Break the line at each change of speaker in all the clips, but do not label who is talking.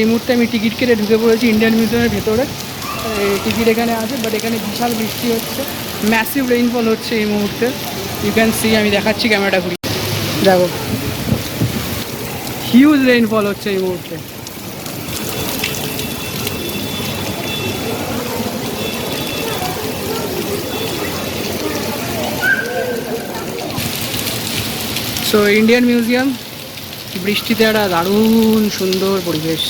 এই মুহূর্তে আমি টিকিট কেটে ঢুকে পড়েছি ইন্ডিয়ান মিউজিয়ামের ভেতরে। টিকিট এখানে আছে বাট এখানে বিশাল বৃষ্টি হচ্ছে। ম্যাসিভ রেইনফল হচ্ছে এই মুহূর্তে। ইউ ক্যান সি আমি দেখাচ্ছি ক্যামেরাটা ঘুরি দেখো। হিউজ রেইনফল হচ্ছে এই মুহূর্তে। সো ইন্ডিয়ান মিউজিয়াম বৃষ্টিতে একটা দারুণ সুন্দর পরিবেশ।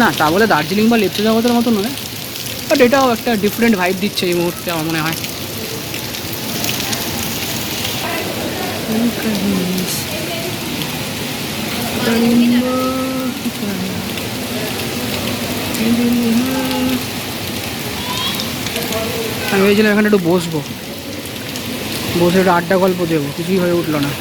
না, তা বলে দার্জিলিং বা লেপচা জগতের মতো নয়। বাট এটাও একটা ডিফারেন্ট ভাইব দিচ্ছে এই মুহূর্তে আমার মনে হয়। আমি ভেবেছিলাম এখানে একটু বসবো। বসে একটু আড্ডা গল্প দেবো, কিছুই হয়ে উঠল না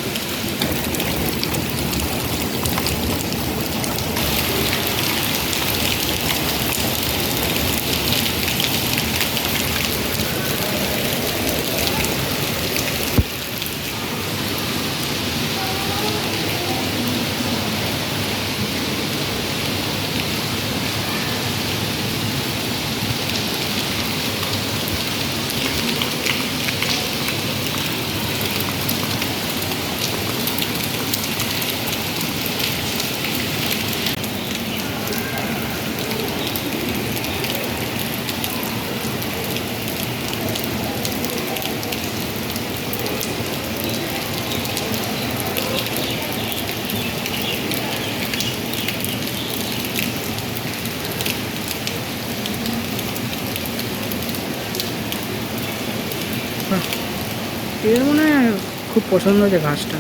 এর মনে হয় খুব পছন্দ হয়েছে ঘাসটা।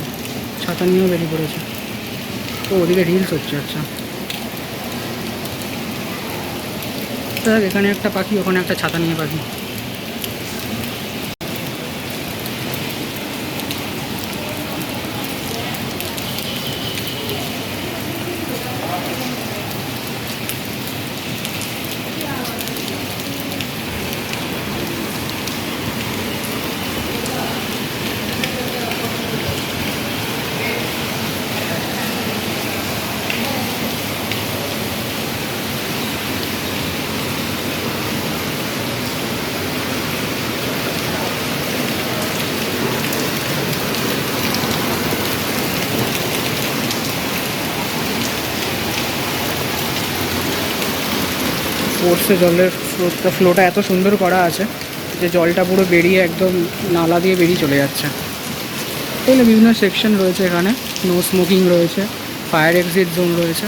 ছাতা নিয়েও বেরিয়ে পড়েছে। তো ওদিকে রিলস হচ্ছে আচ্ছা। এখানে একটা পাখি, ওখানে একটা ছাতা নিয়ে পাখি। ফোর্সে জলের ফ্লোটা ফ্লোটা এত সুন্দর করা আছে যে জলটা পুরো বেরিয়ে একদম নালা দিয়ে বেরিয়ে চলে যাচ্ছে। তাহলে বিভিন্ন সেকশন রয়েছে এখানে। নো স্মোকিং রয়েছে ফায়ার এক্সিট জোন রয়েছে।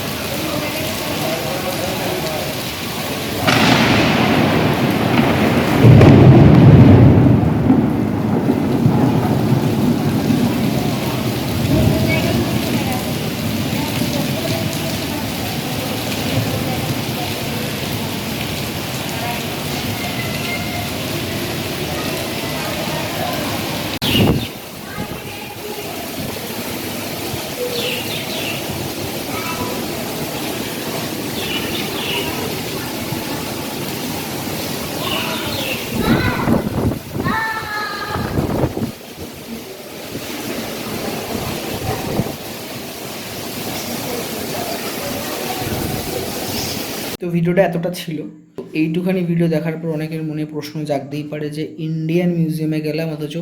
ভিডিওটা এতটা ছিল। তো এইটুখানি ভিডিও দেখার পর অনেকের মনে প্রশ্ন জাগতেই পারে যে ইন্ডিয়ান মিউজিয়ামে গেলাম, অথচ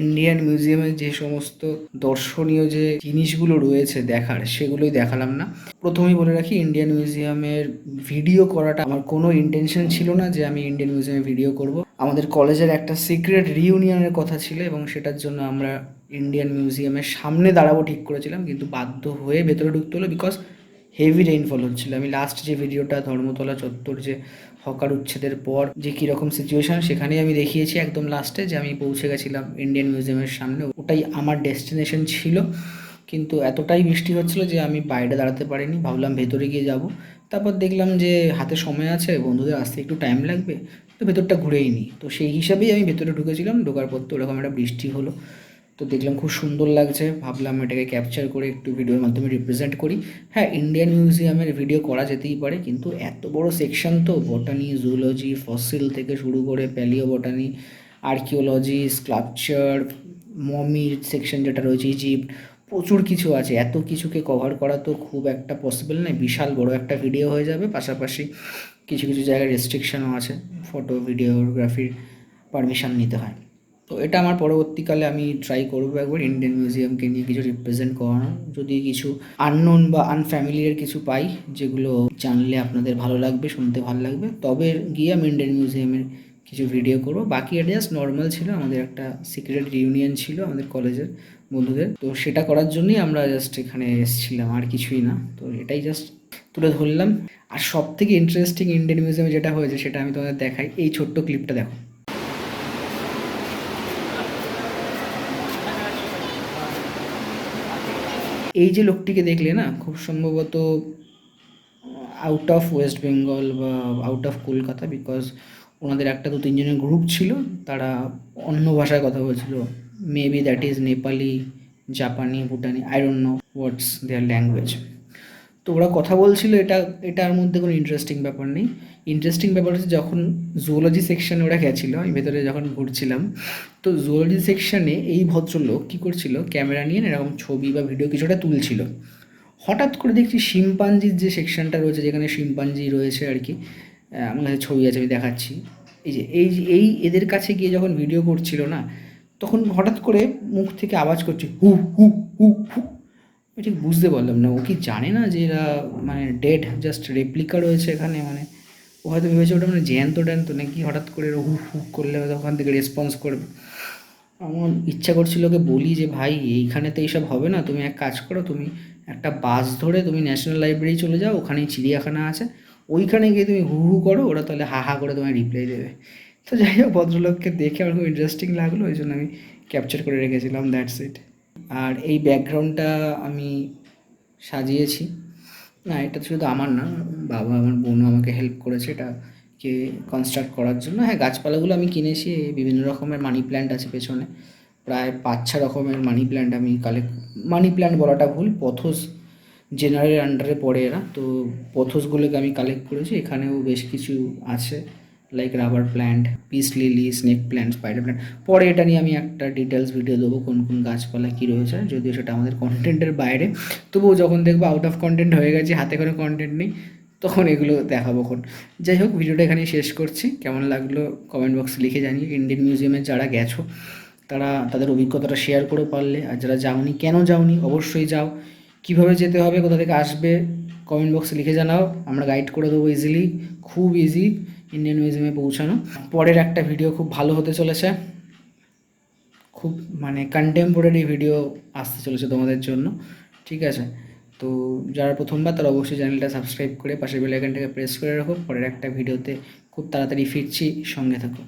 ইন্ডিয়ান মিউজিয়ামে যে সমস্ত দর্শনীয় যে জিনিসগুলো রয়েছে দেখার, সেগুলোই দেখালাম না। প্রথমেই বলে রাখি ইন্ডিয়ান মিউজিয়ামের ভিডিও করাটা আমার কোনো ইন্টেনশন ছিল না যে আমি ইন্ডিয়ান মিউজিয়ামে ভিডিও করব। আমাদের কলেজের একটা সিক্রেট রিউনিয়নের কথা ছিল এবং সেটার জন্য আমরা ইন্ডিয়ান মিউজিয়ামের সামনে দাঁড়াবো ঠিক করেছিলাম, কিন্তু বাধ্য হয়ে ভেতরে ঢুকতে হলো বিকজ হেভি রেইনফল হচ্ছিল। আমি লাস্ট যে ভিডিওটা ধর্মতলা চত্বর যে হকার উচ্ছেদের পর যে কীরকম সিচুয়েশান সেখানেই আমি দেখিয়েছি একদম লাস্টে যে আমি পৌঁছে গেছিলাম ইন্ডিয়ান মিউজিয়ামের সামনে। ওটাই আমার ডেস্টিনেশন ছিল। কিন্তু এতটাই বৃষ্টি হচ্ছিল যে আমি বাইরে দাঁড়াতে পারিনি। ভাবলাম ভেতরে গিয়ে যাব। তারপর দেখলাম যে হাতে সময় আছে, বন্ধুদের আসতে একটু টাইম লাগবে। তো ভেতরটা ঘুরেই নিই তো সেই হিসাবেই আমি ভেতরে ঢুকেছিলাম। ঢোকার পর তো ওরকম একটা বৃষ্টি হলো। তো দেখলাম খুব সুন্দর লাগছে। ভাবলাম এটাকে ক্যাপচার করে একটু ভিডিওর মাধ্যমে রিপ্রেজেন্ট করি। হ্যাঁ ইন্ডিয়ান মিউজিয়ামের ভিডিও করা যেতেই পারে, কিন্তু এত বড় সেকশন তো বটানি জুলজি ফসিল থেকে শুরু করে প্যালিও বটানি আর্কিওলজি স্ক্লাপচার মমির সেকশন যেটা রয়েছে ইজিপ্ট প্রচুর কিছু আছে। এত কিছুকে কভার করা তো খুব একটা পসিবল নয়, বিশাল বড় একটা ভিডিও হয়ে যাবে। পাশাপাশি কিছু কিছু জায়গায় রেস্ট্রিকশনও আছে ফটো ভিডিওগ্রাফির পারমিশন নিতে হয়। তো এটা আমার পরবর্তীকালে আমি ট্রাই করব একবার ইন্ডিয়ান মিউজিয়ামকে নিয়ে কিছু রিপ্রেজেন্ট করানো যদি কিছু আননোন বা আনফ্যামিলিয়ার কিছু পাই, যেগুলো জানলে আপনাদের ভালো লাগবে, শুনতে ভালো লাগবে, তবে গিয়ে আমি ইন্ডিয়ান মিউজিয়ামের কিছু ভিডিও করব। বাকি এটা জাস্ট নর্মাল ছিল, আমাদের একটা সিক্রেট রিউনিয়ন ছিল আমাদের কলেজের বন্ধুদের। তো সেটা করার জন্যই আমরা জাস্ট এখানে এসেছিলাম, আর কিছুই না। তো এটাই জাস্ট তুলে ধরলাম। আর সব থেকে ইন্টারেস্টিং ইন্ডিয়ান মিউজিয়ামে যেটা হয়েছে, সেটা আমি তোমাদের দেখাই। এই ছোট্ট ক্লিপটা দেখো। এই যে লোকটিকে দেখলে না, খুব সম্ভবত আউট অফ ওয়েস্ট বেঙ্গল বা আউট অফ কলকাতা বিকজ ওনাদের একটা দু তিনজনের গ্রুপ ছিল, তারা অন্য ভাষায় কথা বলছিল। মেবি দ্যাট ইজ নেপালি জাপানি Bhutani I don't know what's their language তো ওরা কথা বলছিল, এটা, এটার মধ্যে কোনো ইন্টারেস্টিং ব্যাপার নেই। ইন্টারেস্টিং ব্যাপার হচ্ছে যখন জুওলজি সেকশানে ওরা গেছিল আমি ভেতরে যখন ঘুরছিলাম, তো জুওলজি সেকশানে এই ভদ্রলোক কী করছিল ক্যামেরা নিয়ে এরকম ছবি বা ভিডিও কিছুটা তুলছিল। হঠাৎ করে দেখছি শিম্পাঞ্জির যে সেকশনটা রয়েছে, যেখানে শিম্পাঞ্জি রয়েছে আর কি আমার কাছে ছবি আছে, আমি দেখাচ্ছি। এই যে, এই এই এদের কাছে গিয়ে যখন ভিডিও করছিল না, তখন হঠাৎ করে মুখ থেকে আওয়াজ করছে, হু হু হু হু আমি ঠিক বুঝতে পারলাম না। ও কি জানে না যে এরা মানে ডেড জাস্ট রেপ্লিকা রয়েছে এখানে মানে? ও হয়তো ভেবেছে ওটা মানে জ্যান্ত ট্যান্ত নাকি হঠাৎ করে এরা হুক হুক করলে হয়তো ওখান থেকে রেসপন্স করবে। আমার ইচ্ছা করছিল ওকে বলি যে, ভাই, এইখানে তো এইসব হবে না। তুমি এক কাজ করো, তুমি একটা বাস ধরে তুমি ন্যাশনাল লাইব্রেরি চলে যাও, ওখানেই চিড়িয়াখানা আছে। ওইখানে গিয়ে তুমি হু হু করো, ওরা তাহলে হা হা করে তোমায় রিপ্লাই দেবে। তো যাই হোক, ভদ্রলোককে দেখে আমার খুব ইন্টারেস্টিং লাগল। ওই জন্য আমি ক্যাপচার করে রেখেছিলাম দ্যাটস ইট আর এই ব্যাকগ্রাউন্ডটা আমি সাজিয়েছি। না, এটা শুধু আমার না, বাবা, আমার বোনও আমাকে হেল্প করেছে এটাকে কনস্ট্রাক্ট করার জন্য। হ্যাঁ গাছপালাগুলো আমি কিনেছি বিভিন্ন রকমের মানি প্ল্যান্ট আছে পেছনে। প্রায় পাঁচ ছ রকমের মানি প্ল্যান্ট আমি কালেক্ট মানি প্ল্যান্ট বলাটা ভুল পথস জেনারেল আন্ডারে পড়ে এরা। তো পথসগুলোকে আমি কালেক্ট করেছি, এখানেও বেশ কিছু আছে। Like rubber plant peace lily snake plant spider plant পরে এটা নিয়ে আমি একটা ডিটেলস ভিডিও দেবো কোন কোন গাছপালা কী রয়েছে, যদিও সেটা আমাদের কন্টেন্টের বাইরে। তবুও যখন দেখব আউট অফ কন্টেন্ট হয়ে গেছে, হাতে করে কন্টেন্ট নেই, তখন এগুলো দেখাবো কোন যাই হোক, ভিডিওটা এখানেই শেষ করছি। কেমন লাগল কমেন্ট বক্সে লিখে জানিয়ে ইন্ডিয়ান মিউজিয়ামে যারা গেছো, তারা তাদের অভিজ্ঞতাটা শেয়ার করে পারলে। আর যারা যাওনি, কেন যাওনি, অবশ্যই যাও। কীভাবে যেতে হবে, কোথা থেকে আসবে কমেন্ট বক্সে লিখে জানাও। আমরা গাইড করে দেবো ইজিলি খুব ইজি ইন্ডিয়ান মিউজিয়ামে পৌঁছানো। পরের একটা ভিডিও খুব ভালো হতে চলেছে। খুব মানে কন্টেম্পোরারি ভিডিও আসতে চলেছে তোমাদের জন্য। ঠিক আছে? তো যারা প্রথমবার তারা অবশ্যই চ্যানেলটা সাবস্ক্রাইব করে পাশের বেলাইকানটাকে প্রেস করে রাখো। পরের একটা ভিডিওতে খুব তাড়াতাড়ি ফিরছি। সঙ্গে থাকো।